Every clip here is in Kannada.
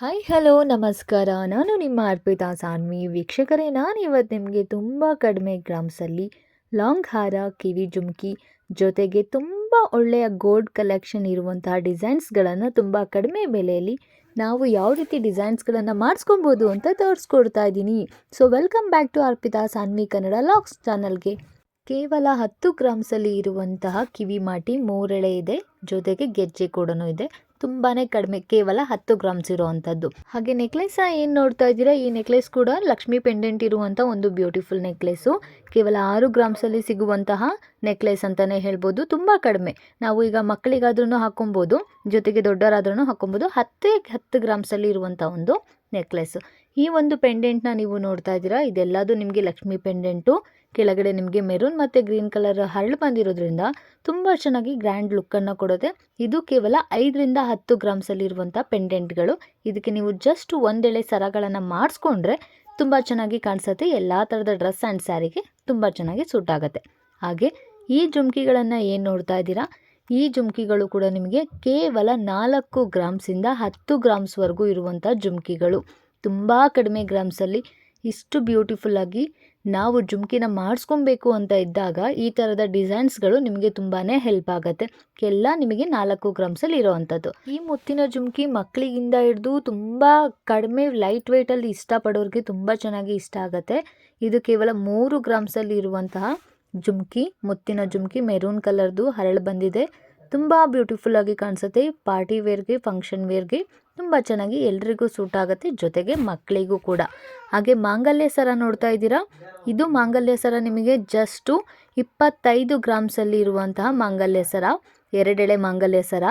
ಹಾಯ್ ಹಲೋ ನಮಸ್ಕಾರ. ನಾನು ನಿಮ್ಮ ಅರ್ಪಿತಾ ಸಾನ್ವಿ. ವೀಕ್ಷಕರೇ, ನಾನು ಇವತ್ತು ನಿಮಗೆ ತುಂಬ ಕಡಿಮೆ ಗ್ರಾಮ್ಸಲ್ಲಿ ಲಾಂಗ್ ಹಾರ, ಕಿವಿ ಜುಮ್ಕಿ ಜೊತೆಗೆ ತುಂಬ ಒಳ್ಳೆಯ ಗೋಲ್ಡ್ ಕಲೆಕ್ಷನ್ ಇರುವಂತಹ ಡಿಸೈನ್ಸ್ಗಳನ್ನು ತುಂಬ ಕಡಿಮೆ ಬೆಲೆಯಲ್ಲಿ ನಾವು ಯಾವ ರೀತಿ ಡಿಸೈನ್ಸ್ಗಳನ್ನು ಮಾಡಿಸ್ಕೊಬೋದು ಅಂತ ತೋರಿಸ್ಕೊಡ್ತಾ ಇದ್ದೀನಿ. So welcome back to Arpita Sanvi Kannada LOX ಚಾನಲ್ಗೆ. ಕೇವಲ ಹತ್ತು ಗ್ರಾಮ್ಸಲ್ಲಿ ಇರುವಂತಹ ಕಿವಿ ಮಾಟಿ ಮೂರೆಳೆ ಇದೆ. ಜೊತೆಗೆ ಗೆಜ್ಜೆ ಕೂಡ ಇದೆ. ತುಂಬಾ ಕಡಿಮೆ, ಕೇವಲ ಹತ್ತು ಗ್ರಾಮ್ಸ್ ಇರುವಂಥದ್ದು. ಹಾಗೆ ನೆಕ್ಲೆಸ್ ಏನು ನೋಡ್ತಾ ಇದ್ದೀರಾ? ಈ ನೆಕ್ಲೆಸ್ ಕೂಡ ಲಕ್ಷ್ಮಿ ಪೆಂಡೆಂಟ್ ಇರುವಂಥ ಒಂದು ಬ್ಯೂಟಿಫುಲ್ ನೆಕ್ಲೆಸ್ಸು ಕೇವಲ ಆರು ಗ್ರಾಮ್ಸಲ್ಲಿ ಸಿಗುವಂತಹ ನೆಕ್ಲೆಸ್ ಅಂತಲೇ ಹೇಳ್ಬೋದು. ತುಂಬ ಕಡಿಮೆ. ನಾವು ಈಗ ಮಕ್ಕಳಿಗಾದ್ರೂ ಹಾಕೊಬೋದು, ಜೊತೆಗೆ ದೊಡ್ಡವರಾದ್ರೂ ಹಾಕೊಬೋದು. ಹತ್ತೇ ಹತ್ತು ಗ್ರಾಮ್ಸಲ್ಲಿ ಇರುವಂಥ ಒಂದು ನೆಕ್ಲೆಸ್ ಈ ಒಂದು ಪೆಂಡೆಂಟ್ನ ನೀವು ನೋಡ್ತಾ ಇದ್ದೀರಾ, ಇದೆಲ್ಲದು ನಿಮಗೆ ಲಕ್ಷ್ಮಿ ಪೆಂಡೆಂಟು ಕೆಳಗಡೆ ನಿಮಗೆ ಮೆರೂನ್ ಮತ್ತು ಗ್ರೀನ್ ಕಲರ್ ಹರಳು ಬಂದಿರೋದ್ರಿಂದ ತುಂಬ ಚೆನ್ನಾಗಿ ಗ್ರ್ಯಾಂಡ್ ಲುಕ್ಕನ್ನು ಕೊಡುತ್ತೆ. ಇದು ಕೇವಲ ಐದರಿಂದ ಹತ್ತು ಗ್ರಾಮ್ಸಲ್ಲಿರುವಂಥ ಪೆಂಡೆಂಟ್ಗಳು ಇದಕ್ಕೆ ನೀವು ಜಸ್ಟ್ ಒಂದೆಳೆ ಸರಗಳನ್ನು ಮಾಡಿಸ್ಕೊಂಡ್ರೆ ತುಂಬ ಚೆನ್ನಾಗಿ ಕಾಣಿಸುತ್ತೆ. ಎಲ್ಲ ಥರದ ಡ್ರೆಸ್ ಆ್ಯಂಡ್ ಸ್ಯಾರಿಗೆ ತುಂಬ ಚೆನ್ನಾಗಿ ಸೂಟ್ ಆಗುತ್ತೆ. ಹಾಗೆ ಈ ಜುಮ್ಕಿಗಳನ್ನು ಏನು ನೋಡ್ತಾ ಇದ್ದೀರಾ, ಈ ಜುಮ್ಕಿಗಳು ಕೂಡ ನಿಮಗೆ ಕೇವಲ ನಾಲ್ಕು ಗ್ರಾಮ್ಸಿಂದ ಹತ್ತು ಗ್ರಾಮ್ಸ್ವರೆಗೂ ಇರುವಂಥ ಜುಮ್ಕಿಗಳು. ತುಂಬ ಕಡಿಮೆ ಗ್ರಾಮ್ಸಲ್ಲಿ ಇಷ್ಟು ಬ್ಯೂಟಿಫುಲ್ಲಾಗಿ ನಾವು ಜುಮ್ಕಿನ ಮಾಡಿಸ್ಕೊಬೇಕು ಅಂತ ಇದ್ದಾಗ ಈ ಥರದ ಡಿಸೈನ್ಸ್ಗಳು ನಿಮಗೆ ತುಂಬಾ ಹೆಲ್ಪ್ ಆಗುತ್ತೆ. ಎಲ್ಲ ನಿಮಗೆ ನಾಲ್ಕು ಗ್ರಾಮ್ಸಲ್ಲಿ ಇರೋವಂಥದ್ದು ಈ ಮುತ್ತಿನ ಜುಮ್ಕಿ ಮಕ್ಕಳಿಗಿಂದ ಹಿಡಿದು ತುಂಬ ಕಡಿಮೆ ಲೈಟ್ ವೆಯ್ಟಲ್ಲಿ ಇಷ್ಟಪಡೋರಿಗೆ ತುಂಬ ಚೆನ್ನಾಗಿ ಇಷ್ಟ ಆಗುತ್ತೆ. ಇದು ಕೇವಲ ಮೂರು ಗ್ರಾಮ್ಸಲ್ಲಿ ಇರುವಂತಹ ಜುಮ್ಕಿ, ಮುತ್ತಿನ ಜುಮ್ಕಿ ಮೆರೂನ್ ಕಲರ್ದು ಹರಳು ಬಂದಿದೆ. ತುಂಬ ಬ್ಯೂಟಿಫುಲ್ಲಾಗಿ ಕಾಣಿಸುತ್ತೆ. ಪಾರ್ಟಿ ವೇರ್ಗೆ ಫಂಕ್ಷನ್ ವೇರ್ಗೆ ತುಂಬ ಚೆನ್ನಾಗಿ ಎಲ್ರಿಗೂ ಸೂಟ್ ಆಗುತ್ತೆ, ಜೊತೆಗೆ ಮಕ್ಕಳಿಗೂ ಕೂಡ. ಹಾಗೆ ಮಾಂಗಲ್ಯ ಸರ ನೋಡ್ತಾ ಇದ್ದೀರಾ? ಇದು ಮಾಂಗಲ್ಯ ಸರ ನಿಮಗೆ ಜಸ್ಟು ಇಪ್ಪತ್ತೈದು ಗ್ರಾಮ್ಸಲ್ಲಿ ಇರುವಂತಹ ಮಾಂಗಲ್ಯ ಸರ, ಎರಡೆಳೆ ಮಾಂಗಲ್ಯ ಸರ.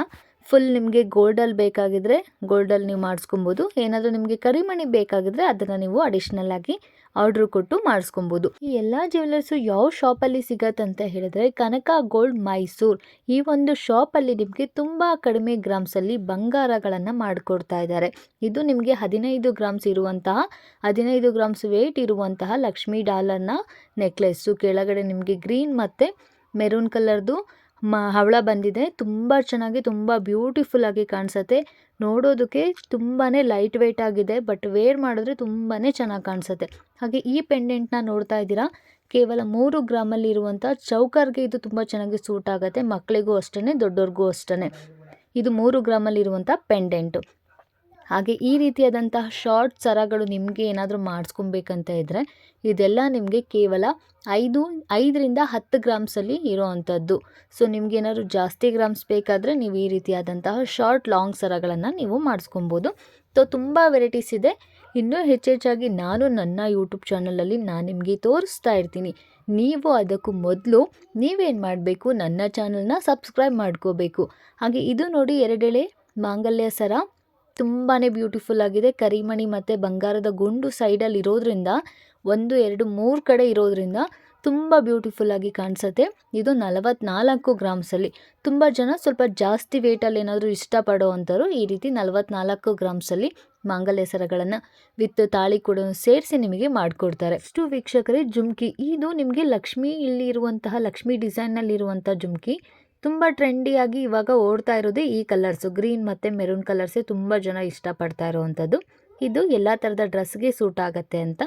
ಫುಲ್ ನಿಮಗೆ ಗೋಲ್ಡಲ್ಲಿ ಬೇಕಾಗಿದ್ರೆ ಗೋಲ್ಡಲ್ಲಿ ನೀವು ಮಾಡಿಸ್ಕೊಬೋದು. ಏನಾದರೂ ನಿಮಗೆ ಕರಿಮಣಿ ಬೇಕಾಗಿದ್ರೆ ಅದನ್ನು ನೀವು ಅಡಿಷ್ನಲ್ ಆಗಿ ಆರ್ಡ್ರ್ ಕೊಟ್ಟು ಮಾಡಿಸ್ಕೊಬೋದು. ಈ ಎಲ್ಲ ಜ್ಯುವೆಲ್ಲರ್ಸು ಯಾವ ಶಾಪಲ್ಲಿ ಅಂತ ಹೇಳಿದ್ರೆ ಕನಕ ಗೋಲ್ಡ್ ಮೈಸೂರ್ ಈ ಒಂದು ಶಾಪಲ್ಲಿ ನಿಮಗೆ ತುಂಬ ಕಡಿಮೆ ಗ್ರಾಮ್ಸಲ್ಲಿ ಬಂಗಾರಗಳನ್ನು ಮಾಡಿಕೊಡ್ತಾ ಇದ್ದಾರೆ. ಇದು ನಿಮಗೆ ಹದಿನೈದು ಗ್ರಾಮ್ಸ್ ಇರುವಂತಹ, ಹದಿನೈದು ಗ್ರಾಮ್ಸ್ ವೇಟ್ ಇರುವಂತಹ ಲಕ್ಷ್ಮೀ ಡಾಲರ್ನ ನೆಕ್ಲೆಸ್ಸು ಕೆಳಗಡೆ ನಿಮಗೆ ಗ್ರೀನ್ ಮತ್ತು ಮೆರೂನ್ ಕಲರ್ದು ಮ, ಹವಳ ಬಂದಿದೆ. ತುಂಬ ಚೆನ್ನಾಗಿ, ತುಂಬ ಬ್ಯೂಟಿಫುಲ್ಲಾಗಿ ಕಾಣಿಸುತ್ತೆ. ನೋಡೋದಕ್ಕೆ ತುಂಬಾ ಲೈಟ್ ವೆಯ್ಟ್ ಆಗಿದೆ ಬಟ್ ವೇರ್ ಮಾಡಿದ್ರೆ ತುಂಬಾ ಚೆನ್ನಾಗಿ ಕಾಣಿಸುತ್ತೆ. ಹಾಗೆ ಈ ಪೆಂಡೆಂಟ್ನ ನೋಡ್ತಾ ಇದ್ದೀರಾ? ಕೇವಲ ಮೂರು ಗ್ರಾಮಲ್ಲಿ ಇರುವಂಥ ಚೌಕರ್ಗೆ ಇದು ತುಂಬ ಚೆನ್ನಾಗಿ ಸೂಟ್ ಆಗುತ್ತೆ. ಮಕ್ಕಳಿಗೂ ಅಷ್ಟೇ ದೊಡ್ಡವ್ರಿಗೂ ಅಷ್ಟೇ ಇದು ಮೂರು ಗ್ರಾಮಲ್ಲಿರುವಂಥ ಪೆಂಡೆಂಟು ಹಾಗೆ ಈ ರೀತಿಯಾದಂತಹ ಶಾರ್ಟ್ ಸರಗಳು ನಿಮಗೆ ಏನಾದರೂ ಮಾಡಿಸ್ಕೊಬೇಕಂತ ಇದ್ದರೆ ಇದೆಲ್ಲ ನಿಮಗೆ ಕೇವಲ ಐದು, ಐದರಿಂದ ಹತ್ತು ಗ್ರಾಮ್ಸಲ್ಲಿ ಇರೋವಂಥದ್ದು ಸೊ ನಿಮ್ಗೆ ಏನಾದರೂ ಜಾಸ್ತಿ ಗ್ರಾಮ್ಸ್ ಬೇಕಾದರೆ ನೀವು ಈ ರೀತಿಯಾದಂತಹ ಶಾರ್ಟ್ ಲಾಂಗ್ ಸರಗಳನ್ನು ನೀವು ಮಾಡಿಸ್ಕೊಬೋದು. ಸೊ ತುಂಬ ವೆರೈಟೀಸ್ ಇದೆ. ಇನ್ನೂ ಹೆಚ್ಚೆಚ್ಚಾಗಿ ನಾನು ನನ್ನ ಯೂಟ್ಯೂಬ್ ಚಾನಲಲ್ಲಿ ನಾನು ನಿಮಗೆ ತೋರಿಸ್ತಾ ಇರ್ತೀನಿ. ನೀವು ಅದಕ್ಕೂ ಮೊದಲು ನೀವೇನು ಮಾಡಬೇಕು, ನನ್ನ ಚಾನಲ್ನ ಸಬ್ಸ್ಕ್ರೈಬ್ ಮಾಡ್ಕೋಬೇಕು. ಹಾಗೆ ಇದು ನೋಡಿ ಎರಡೆಳೆ ಮಾಂಗಲ್ಯ ಸರ ತುಂಬಾ ಬ್ಯೂಟಿಫುಲ್ ಆಗಿದೆ. ಕರಿಮಣಿ ಮತ್ತು ಬಂಗಾರದ ಗುಂಡು ಸೈಡಲ್ಲಿ ಇರೋದ್ರಿಂದ, ಒಂದು, ಎರಡು, ಮೂರು ಕಡೆ ಇರೋದ್ರಿಂದ ತುಂಬ ಬ್ಯೂಟಿಫುಲ್ಲಾಗಿ ಕಾಣಿಸುತ್ತೆ. ಇದು ನಲವತ್ನಾಲ್ಕು ಗ್ರಾಮ್ಸಲ್ಲಿ ತುಂಬ ಜನ ಸ್ವಲ್ಪ ಜಾಸ್ತಿ ವೇಟಲ್ಲಿ ಏನಾದರೂ ಇಷ್ಟಪಡೋ ಅಂಥವ್ರು ಈ ರೀತಿ ನಲವತ್ನಾಲ್ಕು ಗ್ರಾಮ್ಸಲ್ಲಿ ಮಾಂಗಲ್ಯ ಸರಗಳನ್ನು ವಿತ್ ತಾಳಿ ಕೂಡ ಸೇರಿಸಿ ನಿಮಗೆ ಮಾಡಿಕೊಡ್ತಾರೆ. ಇಷ್ಟು ವೀಕ್ಷಕರೇ, ಜುಮ್ಕಿ. ಇದು ನಿಮಗೆ ಲಕ್ಷ್ಮಿ ಇಲ್ಲಿ ಇರುವಂತಹ ಲಕ್ಷ್ಮಿ ಡಿಸೈನ್ನಲ್ಲಿರುವಂಥ ಜುಮ್ಕಿ. ತುಂಬ ಟ್ರೆಂಡಿಯಾಗಿ ಇವಾಗ ಓಡ್ತಾ ಇರೋದು ಈ ಕಲರ್ಸು ಗ್ರೀನ್ ಮತ್ತು ಮೆರೂನ್ ಕಲರ್ಸೇ ತುಂಬ ಜನ ಇಷ್ಟಪಡ್ತಾ ಇರೋವಂಥದ್ದು. ಇದು ಎಲ್ಲ ಥರದ ಡ್ರೆಸ್ಗೆ ಸೂಟ್ ಆಗುತ್ತೆ ಅಂತ.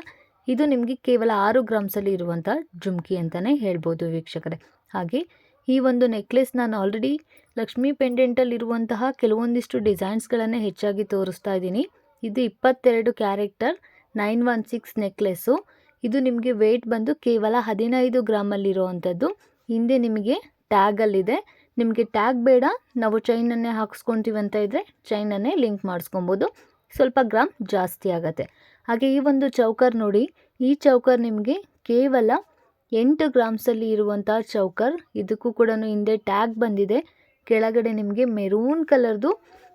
ಇದು ನಿಮಗೆ ಕೇವಲ ಆರು ಗ್ರಾಮ್ಸಲ್ಲಿ ಇರುವಂಥ ಜುಮ್ಕಿ ಅಂತಲೇ ಹೇಳ್ಬೋದು ವೀಕ್ಷಕರೇ. ಹಾಗೆ ಈ ಒಂದು ನೆಕ್ಲೆಸ್ ನಾನು ಆಲ್ರೆಡಿ ಲಕ್ಷ್ಮೀ ಪೆಂಡೆಂಟಲ್ಲಿರುವಂತಹ ಕೆಲವೊಂದಿಷ್ಟು ಡಿಸೈನ್ಸ್ಗಳನ್ನೇ ಹೆಚ್ಚಾಗಿ ತೋರಿಸ್ತಾ ಇದ್ದೀನಿ. ಇದು ಇಪ್ಪತ್ತೆರಡು character nine one six necklace ಇದು ನಿಮಗೆ ವೆಯ್ಟ್ ಬಂದು ಕೇವಲ ಹದಿನೈದು ಗ್ರಾಮಲ್ಲಿರುವಂಥದ್ದು ಹಿಂದೆ ನಿಮಗೆ ಟ್ಯಾಗಲ್ಲಿದೆ. ನಿಮಗೆ ಟ್ಯಾಗ್ ಬೇಡ. ನಾವು ಚೈನನ್ನೇ ಹಾಕ್ಸ್ಕೊತೀವಿ ಅಂತ ಇದ್ದರೆ ಚೈನನ್ನೇ ಲಿಂಕ್ ಮಾಡಿಸ್ಕೊಬೋದು. ಸ್ವಲ್ಪ ಗ್ರಾಮ್ ಜಾಸ್ತಿ ಆಗುತ್ತೆ. ಹಾಗೆ ಈ ಒಂದು ಚೌಕರ್ ನೋಡಿ. ಈ ಚೌಕರ್ ನಿಮಗೆ ಕೇವಲ ಎಂಟು ಗ್ರಾಮ್ಸಲ್ಲಿ ಇರುವಂಥ ಚೌಕರ್. ಇದಕ್ಕೂ ಕೂಡ ಹಿಂದೆ ಟ್ಯಾಗ್ ಬಂದಿದೆ. ಕೆಳಗಡೆ ನಿಮಗೆ ಮೆರೂನ್ ಕಲರ್ದು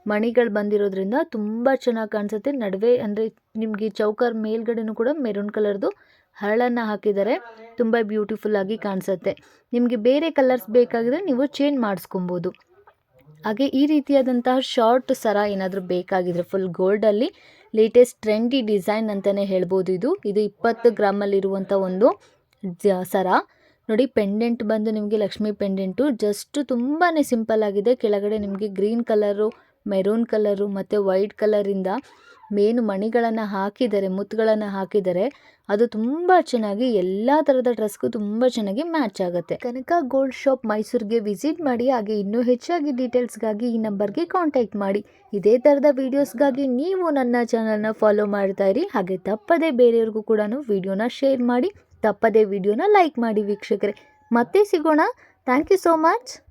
ಮಣಿಗಳು ಬಂದಿರೋದ್ರಿಂದ ತುಂಬ ಚೆನ್ನಾಗಿ ಕಾಣಿಸುತ್ತೆ. ನಡುವೆ ಅಂದರೆ ನಿಮಗೆ ಚೌಕರ್ ಮೇಲ್ಗಡೆನೂ ಕೂಡ ಮೆರೂನ್ ಕಲರ್ದು ಹರಳನ್ನು ಹಾಕಿದ್ದಾರೆ ತುಂಬ ಬ್ಯೂಟಿಫುಲ್ಲಾಗಿ ಕಾಣಿಸುತ್ತೆ. ನಿಮಗೆ ಬೇರೆ ಕಲರ್ಸ್ ಬೇಕಾಗಿದ್ರೆ ನೀವು ಚೇಂಜ್ ಮಾಡಿಸ್ಕೊಬೋದು. ಹಾಗೆ ಈ ರೀತಿಯಾದಂತಹ ಶಾರ್ಟ್ ಸರ ಏನಾದರೂ ಬೇಕಾಗಿದ್ರೆ ಫುಲ್ ಗೋಲ್ಡಲ್ಲಿ ಲೇಟೆಸ್ಟ್ ಟ್ರೆಂಡಿ ಡಿಸೈನ್ ಅಂತಲೇ ಹೇಳ್ಬೋದು ಇದು. ಇದು ಇಪ್ಪತ್ತು ಗ್ರಾಮಲ್ಲಿರುವಂಥ ಒಂದು ಸರ. ನೋಡಿ ಪೆಂಡೆಂಟ್ ಬಂದು ನಿಮಗೆ ಲಕ್ಷ್ಮಿ ಪೆಂಡೆಂಟು ಜಸ್ಟ್ ತುಂಬಾ ಸಿಂಪಲ್ ಆಗಿದೆ. ಕೆಳಗಡೆ ನಿಮಗೆ ಗ್ರೀನ್ ಕಲರು ಮೆರೂನ್ ಕಲರು ಮತ್ತು ವೈಟ್ ಕಲರಿಂದ ಮೇನು ಮಣಿಗಳನ್ನು ಹಾಕಿದರೆ, ಮುತ್ತುಗಳನ್ನು ಹಾಕಿದರೆ ಅದು ತುಂಬ ಚೆನ್ನಾಗಿ ಎಲ್ಲ ಥರದ ಡ್ರೆಸ್ಗೂ ತುಂಬ ಚೆನ್ನಾಗಿ ಮ್ಯಾಚ್ ಆಗುತ್ತೆ. ಕನಕ ಗೋಲ್ಡ್ ಶಾಪ್ ಮೈಸೂರಿಗೆ ವಿಸಿಟ್ ಮಾಡಿ, ಹಾಗೆ ಇನ್ನೂ ಹೆಚ್ಚಾಗಿ ಡೀಟೇಲ್ಸ್ಗಾಗಿ ಈ ನಂಬರ್ಗೆ ಕಾಂಟ್ಯಾಕ್ಟ್ ಮಾಡಿ. ಇದೇ ಥರದ ವೀಡಿಯೋಸ್ಗಾಗಿ ನೀವು ನನ್ನ ಚಾನಲ್ನ ಫಾಲೋ ಮಾಡ್ತಾ ಇರಿ. ಹಾಗೆ ತಪ್ಪದೇ ಬೇರೆಯವ್ರಿಗೂ ಕೂಡ ವಿಡಿಯೋನ ಶೇರ್ ಮಾಡಿ, ತಪ್ಪದೇ ವಿಡಿಯೋನ ಲೈಕ್ ಮಾಡಿ ವೀಕ್ಷಕರೇ. ಮತ್ತೆ ಸಿಗೋಣ. Thank you so much.